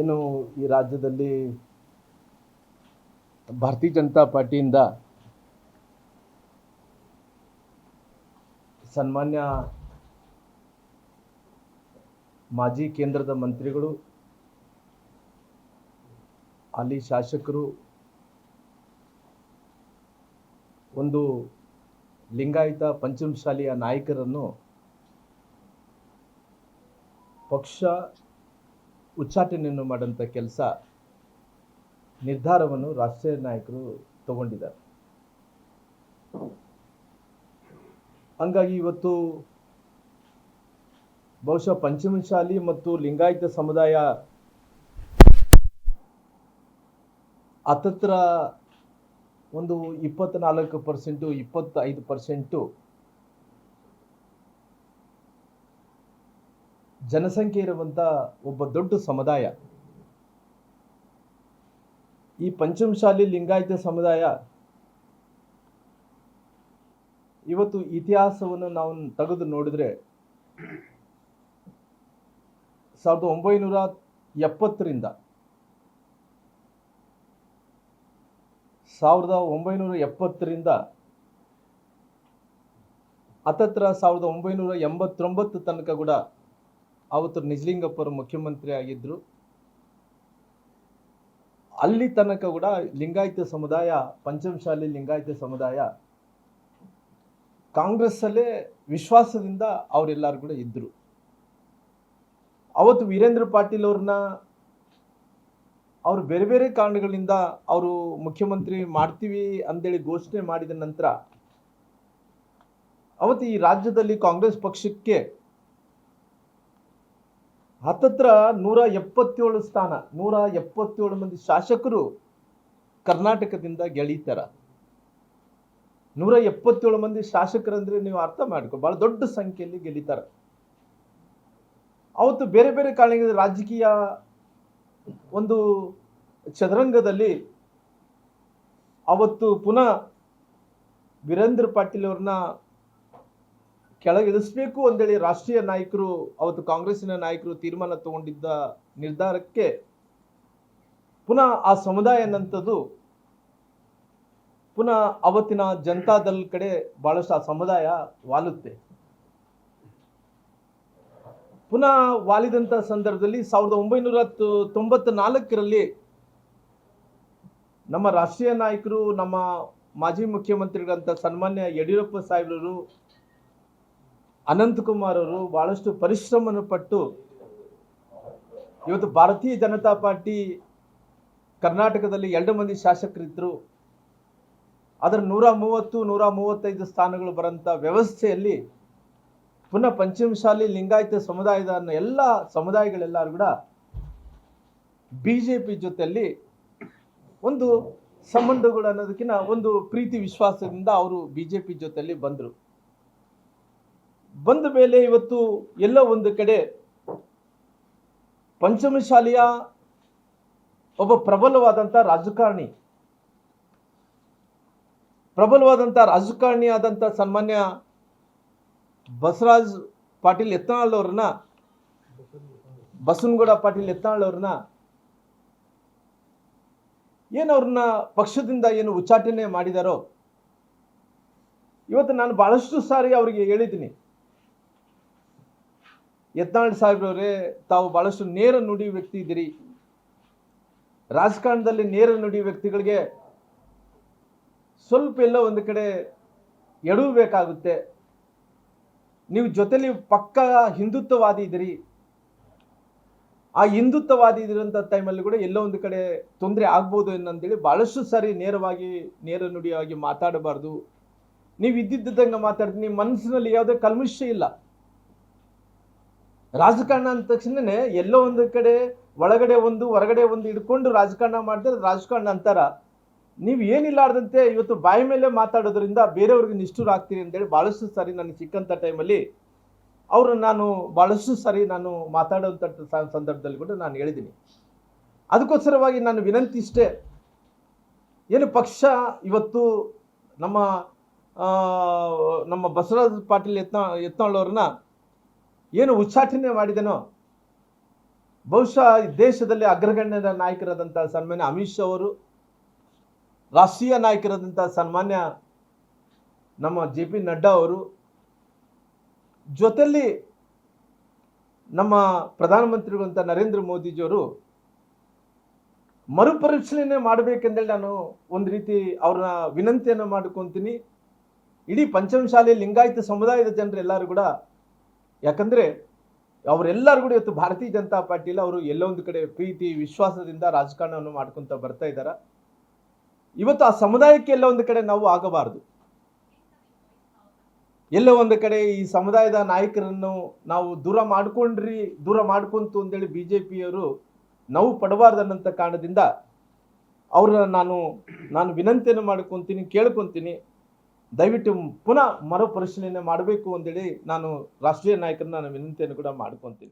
ಏನು ಈ ರಾಜ್ಯದಲ್ಲಿ ಭಾರತೀಯ ಜನತಾ ಪಾರ್ಟಿಯಿಂದ ಸನ್ಮಾನ್ಯ ಮಾಜಿ ಕೇಂದ್ರದ ಮಂತ್ರಿಗಳು, ಅಲ್ಲಿ ಶಾಸಕರು, ಒಂದು ಲಿಂಗಾಯತ ಪಂಚಮಶಾಲಿಯ ನಾಯಕರನ್ನು ಪಕ್ಷ ಉಚ್ಚಾಟನೆಯನ್ನು ಮಾಡೋಂಥ ಕೆಲಸ ನಿರ್ಧಾರವನ್ನು ರಾಷ್ಟ್ರೀಯ ನಾಯಕರು ತಗೊಂಡಿದ್ದಾರೆ. ಹಂಗಾಗಿ ಇವತ್ತು ಬಹುಶಃ ಪಂಚಮಶಾಲಿ ಮತ್ತು ಲಿಂಗಾಯತ ಸಮುದಾಯ ಅತತ್ರ ಒಂದು ಇಪ್ಪತ್ನಾಲ್ಕು ಪರ್ಸೆಂಟು ಇಪ್ಪತ್ತೈದು ಪರ್ಸೆಂಟು ಜನಸಂಖ್ಯೆ ಇರುವಂಥ ಒಬ್ಬ ದೊಡ್ಡ ಸಮುದಾಯ. ಈ ಪಂಚಮಶಾಲಿ ಲಿಂಗಾಯತ ಸಮುದಾಯ ಇವತ್ತು ಇತಿಹಾಸವನ್ನು ನಾವು ತೆಗೆದು ನೋಡಿದ್ರೆ ಸಾವಿರದ ಒಂಬೈನೂರ ಎಪ್ಪತ್ತರಿಂದ ಸಾವಿರದ ಒಂಬೈನೂರ ಎಪ್ಪತ್ತರಿಂದ ಹತ್ತತ್ರ ಸಾವಿರದ ಒಂಬೈನೂರ ಎಂಬತ್ತೊಂಬತ್ತು ತನಕ ಕೂಡ ಅವತ್ತು ನಿಜಲಿಂಗಪ್ಪರು ಮುಖ್ಯಮಂತ್ರಿ ಆಗಿದ್ದರು ಅಲ್ಲಿ ತನಕ ಕೂಡ ಲಿಂಗಾಯತ ಸಮುದಾಯ, ಪಂಚಮಶಾಲಿ ಲಿಂಗಾಯತ ಸಮುದಾಯ ಕಾಂಗ್ರೆಸ್ಸಲ್ಲೇ ವಿಶ್ವಾಸದಿಂದ ಅವರೆಲ್ಲರೂ ಕೂಡ ಇದ್ದರು ಅವತ್ತು ವೀರೇಂದ್ರ ಪಾಟೀಲ್ ಅವ್ರನ್ನ ಅವರು ಬೇರೆ ಬೇರೆ ಕಾರಣಗಳಿಂದ ಅವರು ಮುಖ್ಯಮಂತ್ರಿ ಮಾಡ್ತೀವಿ ಅಂತೇಳಿ ಘೋಷಣೆ ಮಾಡಿದ ನಂತರ ಅವತ್ತು ಈ ರಾಜ್ಯದಲ್ಲಿ ಕಾಂಗ್ರೆಸ್ ಪಕ್ಷಕ್ಕೆ ಹತ್ತತ್ರ ನೂರ ಎಪ್ಪತ್ತೇಳು ಸ್ಥಾನ, ನೂರ ಎಪ್ಪತ್ತೇಳು ಮಂದಿ ಶಾಸಕರು ಕರ್ನಾಟಕದಿಂದ ಗೆಳೀತಾರ. ನೂರ ಎಪ್ಪತ್ತೇಳು ಮಂದಿ ಶಾಸಕರಂದ್ರೆ ನೀವು ಅರ್ಥ ಮಾಡ್ಕೊ, ಬಹಳ ದೊಡ್ಡ ಸಂಖ್ಯೆಯಲ್ಲಿ ಗೆಲ್ಲಿತಾರ ಅವತ್ತು ಬೇರೆ ಬೇರೆ ಕಾರಣ ರಾಜಕೀಯ ಒಂದು ಚದುರಂಗದಲ್ಲಿ ಅವತ್ತು ಪುನಃ ವೀರೇಂದ್ರ ಪಾಟೀಲ್ ಅವ್ರನ್ನ ಕೆಳಗಿಳಿಸ್ಬೇಕು ಅಂತೇಳಿ ರಾಷ್ಟ್ರೀಯ ನಾಯಕರು, ಅವತ್ತು ಕಾಂಗ್ರೆಸ್ಸಿನ ನಾಯಕರು ತೀರ್ಮಾನ ತಗೊಂಡಿದ್ದ ನಿರ್ಧಾರಕ್ಕೆ ಪುನಃ ಆ ಸಮುದಾಯ ಅನ್ನಂಥದ್ದು ಪುನಃ ಅವತ್ತಿನ ಜನತಾದಲ್ ಕಡೆ ಬಹಳಷ್ಟು ಆ ಸಮುದಾಯ ವಾಲುತ್ತೆ. ಪುನಃ ವಾಲಿದಂಥ ಸಂದರ್ಭದಲ್ಲಿ ಸಾವಿರದ ಒಂಬೈನೂರ ತೊಂಬತ್ತ ನಾಲ್ಕರಲ್ಲಿ ನಮ್ಮ ರಾಷ್ಟ್ರೀಯ ನಾಯಕರು, ನಮ್ಮ ಮಾಜಿ ಮುಖ್ಯಮಂತ್ರಿಗಳಂತ ಸನ್ಮಾನ್ಯ ಯಡಿಯೂರಪ್ಪ ಸಾಹೇಬ್ರವರು ಅನಂತಕುಮಾರ್ ಅವರು ಬಹಳಷ್ಟು ಪರಿಶ್ರಮನ ಪಟ್ಟು ಇವತ್ತು ಭಾರತೀಯ ಜನತಾ ಪಾರ್ಟಿ ಕರ್ನಾಟಕದಲ್ಲಿ ಎರಡು ಮಂದಿ ಶಾಸಕರಿದ್ದರು ಅದರ ನೂರ ಮೂವತ್ತು, ನೂರ ಮೂವತ್ತೈದು ಸ್ಥಾನಗಳು ಬರೋಂಥ ವ್ಯವಸ್ಥೆಯಲ್ಲಿ ಪುನಃ ಪಂಚಮಶಾಲಿ ಲಿಂಗಾಯತ ಸಮುದಾಯದ ಎಲ್ಲ ಸಮುದಾಯಗಳೆಲ್ಲರೂ ಕೂಡ ಬಿ ಜೆ ಪಿ ಜೊತೆಯಲ್ಲಿ ಒಂದು ಸಂಬಂಧಗಳು ಅನ್ನೋದಕ್ಕಿಂತ ಒಂದು ಪ್ರೀತಿ ವಿಶ್ವಾಸದಿಂದ ಅವರು ಬಿ ಜೆ ಪಿ ಜೊತೆಯಲ್ಲಿ ಬಂದರು. ಬಂದ ಮೇಲೆ ಇವತ್ತು ಎಲ್ಲ ಒಂದು ಕಡೆ ಪಂಚಮಶಾಲಿಯ ಒಬ್ಬ ಪ್ರಬಲವಾದಂಥ ರಾಜಕಾರಣಿ ಪ್ರಬಲವಾದಂಥ ರಾಜಕಾರಣಿ ಆದಂಥ ಸನ್ಮಾನ್ಯ ಬಸವರಾಜ್ ಪಾಟೀಲ್ ಯತ್ನಾಳ್ ಅವ್ರನ್ನ, ಬಸವನಗೌಡ ಪಾಟೀಲ್ ಯತ್ನಾಳ್ ಅವ್ರನ್ನ ಏನು ಅವ್ರನ್ನ ಪಕ್ಷದಿಂದ ಏನು ಉಚ್ಚಾಟನೆ ಮಾಡಿದಾರೋ, ಇವತ್ತು ನಾನು ಬಹಳಷ್ಟು ಸಾರಿ ಅವರಿಗೆ ಹೇಳಿದ್ದೀನಿ. ಯತ್ನಾಳ್ ಸಾಹೇಬ್ರವರೇ, ತಾವು ಬಹಳಷ್ಟು ನೇರ ನುಡಿ ವ್ಯಕ್ತಿ ಇದ್ದೀರಿ. ರಾಜಕಾರಣದಲ್ಲಿ ನೇರ ನುಡಿ ವ್ಯಕ್ತಿಗಳಿಗೆ ಸ್ವಲ್ಪ ಎಲ್ಲ ಒಂದು ಕಡೆ ಎಡವಬೇಕಾಗುತ್ತೆ ನೀವು ಜೊತೆಲಿ ಪಕ್ಕ ಹಿಂದುತ್ವವಾದಿ ಇದ್ದೀರಿ. ಆ ಹಿಂದುತ್ವವಾದಿ ಇದ್ದಿರೋಂಥ ಟೈಮಲ್ಲಿ ಕೂಡ ಎಲ್ಲೋ ಒಂದು ಕಡೆ ತೊಂದರೆ ಆಗ್ಬೋದು ಏನಂತೇಳಿ ಭಾಳಷ್ಟು ಸಾರಿ ನೇರವಾಗಿ ನೇರ ನುಡಿಯಾಗಿ ಮಾತಾಡಬಾರ್ದು. ನೀವು ಇದ್ದಿದ್ದಂಗೆ ಮಾತಾಡ್ತೀನಿ ನಿಮ್ಮ ಮನಸ್ಸಿನಲ್ಲಿ ಯಾವುದೇ ಕಲ್ಮಿಷ ಇಲ್ಲ. ರಾಜಕಾರಣ ಅಂದ ತಕ್ಷಣನೇ ಎಲ್ಲೋ ಒಂದು ಕಡೆ, ಒಳಗಡೆ ಒಂದು, ಹೊರಗಡೆ ಒಂದು ಹಿಡ್ಕೊಂಡು ರಾಜಕಾರಣ ಮಾಡಿದ್ರೆ ರಾಜಕಾರಣ ಅಂತಾರ. ನೀವು ಏನಿಲ್ಲಾರ್ದಂತೆ ಇವತ್ತು ಬಾಯಿ ಮೇಲೆ ಮಾತಾಡೋದ್ರಿಂದ ಬೇರೆಯವ್ರಿಗೆ ನಿಷ್ಠುರ ಆಗ್ತೀರಿ ಅಂತೇಳಿ ಭಾಳಷ್ಟು ಸಾರಿ ನನಗೆ ಸಿಕ್ಕಂಥ ಟೈಮಲ್ಲಿ ಅವರು ನಾನು ಭಾಳಷ್ಟು ಸಾರಿ ನಾನು ಮಾತಾಡೋಂಥ ಸಂದರ್ಭದಲ್ಲಿ ಕೂಡ ನಾನು ಹೇಳಿದ್ದೀನಿ. ಅದಕ್ಕೋಸ್ಕರವಾಗಿ ನಾನು ವಿನಂತಿ ಇಷ್ಟೇ, ಏನು ಪಕ್ಷ ಇವತ್ತು ನಮ್ಮ ನಮ್ಮ ಬಸವರಾಜ ಪಾಟೀಲ್ ಯತ್ನ, ಯತ್ನಾಳ್ ಅವ್ರನ್ನ ಏನು ಉಚ್ಚಾಟನೆ ಮಾಡಿದನೋ? ಬಹುಶಃ ದೇಶದಲ್ಲಿ ಅಗ್ರಗಣ್ಯದ ನಾಯಕರಾದಂಥ ಸನ್ಮಾನ್ಯ ಅಮಿತ್ ಶಾ ಅವರು, ರಾಷ್ಟ್ರೀಯ ನಾಯಕರಾದಂಥ ಸನ್ಮಾನ್ಯ ನಮ್ಮ ಜೆ ಪಿ ನಡ್ಡಾ ಅವರು ಜೊತೆಯಲ್ಲಿ ನಮ್ಮ ಪ್ರಧಾನಮಂತ್ರಿಗಳಂತ ನರೇಂದ್ರ ಮೋದಿಜಿಯವರು ಮರುಪರಿಶೀಲನೆ ಮಾಡಬೇಕೆಂದೇಳಿ ನಾನು ಒಂದು ರೀತಿ ಅವ್ರನ್ನ ವಿನಂತಿಯನ್ನು ಮಾಡ್ಕೊತೀನಿ. ಇಡೀ ಪಂಚಮಶಾಲೆ ಲಿಂಗಾಯತ ಸಮುದಾಯದ ಜನರು ಎಲ್ಲರೂ ಕೂಡ ಯಾಕಂದ್ರೆ ಅವರೆಲ್ಲರೂ ಕೂಡ ಇವತ್ತು ಭಾರತೀಯ ಜನತಾ ಪಾರ್ಟಿಯಲ್ಲಿ ಅವರು ಎಲ್ಲೊಂದು ಕಡೆ ಪ್ರೀತಿ, ವಿಶ್ವಾಸದಿಂದ ರಾಜಕಾರಣವನ್ನು ಮಾಡ್ಕೊಂತ ಬರ್ತಾ ಇದ್ದಾರೆ ಇವತ್ತು ಆ ಸಮುದಾಯಕ್ಕೆ ಎಲ್ಲ ಒಂದು ಕಡೆ ನಾವು ಆಗಬಾರದು. ಎಲ್ಲ ಒಂದು ಕಡೆ ಈ ಸಮುದಾಯದ ನಾಯಕರನ್ನು ನಾವು ದೂರ ಮಾಡ್ಕೊಂಡ್ರಿ, ದೂರ ಮಾಡ್ಕೊಂತು ಅಂತೇಳಿ ಬಿ ಜೆ ಪಿಯವರು ನೋವು ಪಡಬಾರ್ದನ್ನಂಥ ಕಾರಣದಿಂದ ಅವ್ರನ್ನ ನಾನು ನಾನು ವಿನಂತಿಯನ್ನು ಮಾಡ್ಕೊತೀನಿ, ಕೇಳ್ಕೊತೀನಿ. ದಯವಿಟ್ಟು ಪುನಃ ಮರುಪರಿಶೀಲನೆ ಮಾಡಬೇಕು ಅಂತೇಳಿ ನಾನು ರಾಷ್ಟ್ರೀಯ ನಾಯಕರನ್ನ ನಾನು ವಿನಂತಿಯನ್ನು ಕೂಡ ಮಾಡ್ಕೊತೀನಿ.